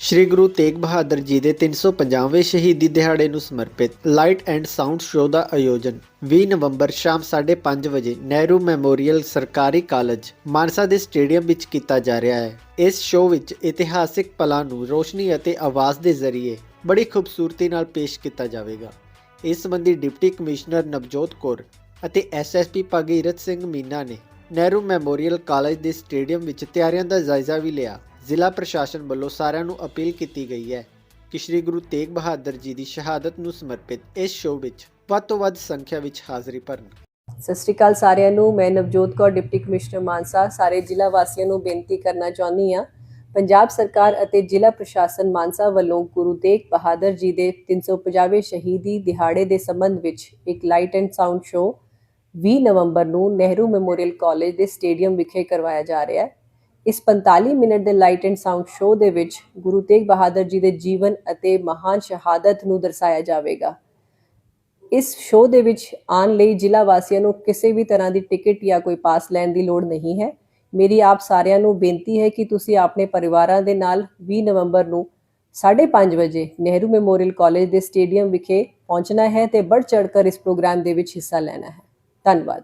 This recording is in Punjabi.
ਸ਼੍ਰੀ ਗੁਰੂ ਤੇਗ ਬਹਾਦਰ ਜੀ ਦੇ 350ਵੇਂ ਸ਼ਹੀਦੀ ਦਿਹਾੜੇ ਨੂੰ ਸਮਰਪਿਤ ਲਾਈਟ ਐਂਡ ਸਾਊਂਡ ਸ਼ੋਅ ਦਾ ਆਯੋਜਨ 20 ਨਵੰਬਰ ਸ਼ਾਮ 5:30 ਵਜੇ ਨਹਿਰੂ ਮੈਮੋਰੀਅਲ ਸਰਕਾਰੀ ਕਾਲਜ ਮਾਨਸਾ ਦੇ ਸਟੇਡੀਅਮ ਵਿੱਚ ਕੀਤਾ ਜਾ ਰਿਹਾ ਹੈ। ਇਸ ਸ਼ੋਅ ਵਿੱਚ ਇਤਿਹਾਸਿਕ ਪਲਾਂ ਨੂੰ ਰੋਸ਼ਨੀ ਅਤੇ ਆਵਾਜ਼ ਦੇ ਜ਼ਰੀਏ ਬੜੀ ਖੂਬਸੂਰਤੀ ਨਾਲ ਪੇਸ਼ ਕੀਤਾ ਜਾਵੇਗਾ। ਇਸ ਸੰਬੰਧੀ ਡਿਪਟੀ ਕਮਿਸ਼ਨਰ ਨਵਜੋਤ ਕੌਰ ਅਤੇ ਐਸਐਸਪੀ ਭਗੀਰਥ ਸਿੰਘ ਮੀਨਾ ਨੇ ਨਹਿਰੂ ਮੈਮੋਰੀਅਲ ਕਾਲਜ ਦੇ ਸਟੇਡੀਅਮ ਵਿੱਚ ਤਿਆਰੀਆਂ ਦਾ ਜਾਇਜ਼ਾ ਵੀ ਲਿਆ। ਜ਼ਿਲ੍ਹਾ ਪ੍ਰਸ਼ਾਸਨ ਵੱਲੋਂ ਸਾਰਿਆਂ ਨੂੰ ਅਪੀਲ ਕੀਤੀ ਗਈ ਹੈ ਕਿ ਸ੍ਰੀ ਗੁਰੂ ਤੇਗ ਬਹਾਦਰ ਜੀ ਦੀ ਸ਼ਹਾਦਤ ਨੂੰ ਸਮਰਪਿਤ ਇਸ ਸ਼ੋਅ ਵਿੱਚ ਵੱਧ ਤੋਂ ਵੱਧ ਸੰਖਿਆ ਵਿੱਚ ਹਾਜ਼ਰੀ ਭਰਨ। ਸਤਿ ਸ਼੍ਰੀ ਅਕਾਲ ਸਾਰਿਆਂ ਨੂੰ, ਮੈਂ ਨਵਜੋਤ ਕੌਰ, ਡਿਪਟੀ ਕਮਿਸ਼ਨਰ ਮਾਨਸਾ। ਸਾਰੇ ਜ਼ਿਲ੍ਹਾ ਵਾਸੀਆਂ ਨੂੰ ਬੇਨਤੀ ਕਰਨਾ ਚਾਹੁੰਦੀ ਹਾਂ, ਪੰਜਾਬ ਸਰਕਾਰ ਅਤੇ ਜ਼ਿਲ੍ਹਾ ਪ੍ਰਸ਼ਾਸਨ ਮਾਨਸਾ ਵੱਲੋਂ ਗੁਰੂ ਤੇਗ ਬਹਾਦਰ ਜੀ ਦੇ 350ਵੇਂ ਸ਼ਹੀਦੀ ਦਿਹਾੜੇ ਦੇ ਸੰਬੰਧ ਵਿੱਚ ਇੱਕ ਲਾਈਟ ਐਂਡ ਸਾਊਂਡ ਸ਼ੋਅ 20 ਨਵੰਬਰ ਨੂੰ ਨਹਿਰੂ ਮੈਮੋਰੀਅਲ ਕਾਲਜ ਦੇ ਸਟੇਡੀਅਮ ਵਿਖੇ ਕਰਵਾਇਆ ਜਾ ਰਿਹਾ ਹੈ। ਇਸ 45 ਮਿੰਟ ਦੇ ਲਾਈਟ ਐਂਡ ਸਾਊਂਡ ਸ਼ੋਅ ਦੇ ਵਿੱਚ ਗੁਰੂ ਤੇਗ ਬਹਾਦਰ ਜੀ ਦੇ ਜੀਵਨ ਅਤੇ ਮਹਾਨ ਸ਼ਹਾਦਤ ਨੂੰ ਦਰਸਾਇਆ ਜਾਵੇਗਾ। ਇਸ ਸ਼ੋਅ ਦੇ ਵਿੱਚ ਆਉਣ ਲਈ ਜ਼ਿਲ੍ਹਾ ਵਾਸੀਆਂ ਨੂੰ ਕਿਸੇ ਵੀ ਤਰ੍ਹਾਂ ਦੀ ਟਿਕਟ ਜਾਂ ਕੋਈ ਪਾਸ ਲੈਣ ਦੀ ਲੋੜ ਨਹੀਂ ਹੈ। ਮੇਰੀ ਆਪ ਸਾਰਿਆਂ ਨੂੰ ਬੇਨਤੀ ਹੈ ਕਿ ਤੁਸੀਂ ਆਪਣੇ ਪਰਿਵਾਰਾਂ ਦੇ ਨਾਲ 20 ਨਵੰਬਰ ਨੂੰ 5:30 ਵਜੇ ਨਹਿਰੂ ਮੈਮੋਰੀਅਲ ਕਾਲਜ ਦੇ ਸਟੇਡੀਅਮ ਵਿਖੇ ਪਹੁੰਚਣਾ ਹੈ ਤੇ ਵੱਧ ਚੜ੍ਹकर ਇਸ ਪ੍ਰੋਗਰਾਮ ਦੇ ਵਿੱਚ ਹਿੱਸਾ ਲੈਣਾ ਹੈ। ਧੰਨਵਾਦ।